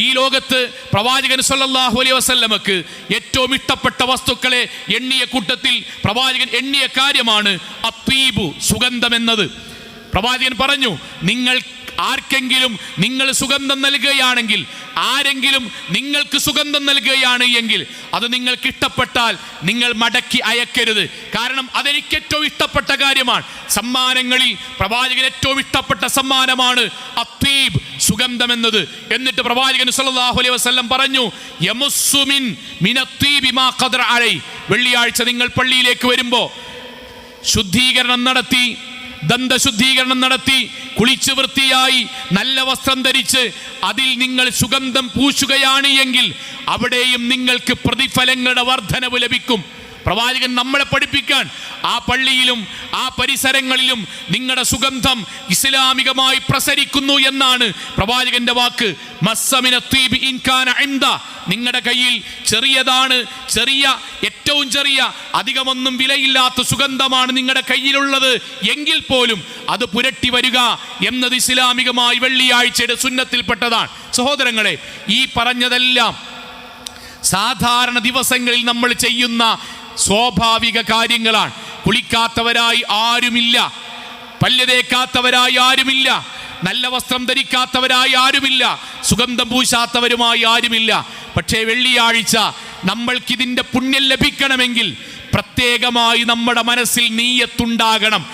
ഈ ലോകത്ത് പ്രവാചകൻ സല്ലാഹു അലൈ വസല്ലമക്ക് ഏറ്റവും ഇഷ്ടപ്പെട്ട വസ്തുക്കളെ എണ്ണിയ കൂട്ടത്തിൽ പ്രവാചകൻ എണ്ണിയ കാര്യമാണ് അത്തീബു സുഗന്ധം എന്നത്. പ്രവാചകൻ പറഞ്ഞു നിങ്ങൾ ആർക്കെങ്കിലും നിങ്ങൾ സുഗന്ധം നൽകുകയാണെങ്കിൽ ആരെങ്കിലും നിങ്ങൾക്ക് സുഗന്ധം നൽകുകയാണ് എങ്കിൽ അത് നിങ്ങൾക്ക് ഇഷ്ടപ്പെട്ടാൽ നിങ്ങൾ മടക്കി അയക്കരുത്. കാരണം അതെനിക്ക് ഏറ്റവും ഇഷ്ടപ്പെട്ട കാര്യമാണ്. സമ്മാനങ്ങളിൽ പ്രവാചകൻ ഏറ്റവും ഇഷ്ടപ്പെട്ട സമ്മാനമാണ് അത്തീബ്. സുഗന്ധം എന്നത് എന്നിട്ട് പ്രവാചകൻ സല്ലല്ലാഹു അലൈഹി വസല്ലം പറഞ്ഞു യമുസ്സുമിൻ മിനത്തീബി മാ ഖദറ അലൈ. വെള്ളിയാഴ്ച നിങ്ങൾ പള്ളിയിലേക്ക് വരുമ്പോൾ ശുദ്ധീകരണം നടത്തി ദന്തശുദ്ധീകരണം നടത്തി കുളിച്ച് വൃത്തിയായി നല്ല വസ്ത്രം ധരിച്ച് അതിൽ നിങ്ങൾ സുഗന്ധം പൂശുകയാണ് എങ്കിൽ അവിടെയും നിങ്ങൾക്ക് പ്രതിഫലങ്ങളുടെ വർധനവ് ലഭിക്കും. പ്രവാചകൻ നമ്മളെ പഠിപ്പിക്കാൻ ആ പള്ളിയിലും ആ പരിസരങ്ങളിലും നിങ്ങളുടെ സുഗന്ധം ഇസ്ലാമികമായി പ്രസരിക്കുന്നു എന്നാണ് പ്രവാചകന്റെ വാക്ക്. നിങ്ങളുടെ കയ്യിൽ ചെറിയതാണ് ചെറിയ ഏറ്റവും ചെറിയ അധികമൊന്നും വിലയില്ലാത്ത സുഗന്ധമാണ് നിങ്ങളുടെ കയ്യിലുള്ളത്. എങ്കിൽ പോലും അത് പുരട്ടി വരിക എന്നത് ഇസ്ലാമികമായി വെള്ളിയാഴ്ചയുടെ സുന്നത്തിൽപ്പെട്ടതാണ്. സഹോദരങ്ങളെ ഈ പറഞ്ഞതെല്ലാം സാധാരണ ദിവസങ്ങളിൽ നമ്മൾ ചെയ്യുന്ന സ്വാഭാവിക കാര്യങ്ങളാണ്. കുളിക്കാത്തവരായി ആരുമില്ല. പല്ല് തേക്കാത്തവരായി ആരുമില്ല. നല്ല വസ്ത്രം ധരിക്കാത്തവരായി ആരുമില്ല. സുഗന്ധം പൂശാത്തവരുമായി ആരുമില്ല. പക്ഷേ വെള്ളിയാഴ്ച നമ്മൾക്കിതിന്റെ പുണ്യം ലഭിക്കണമെങ്കിൽ പ്രത്യേകമായി നമ്മുടെ മനസ്സിൽ നീയത്തുണ്ടാകണം.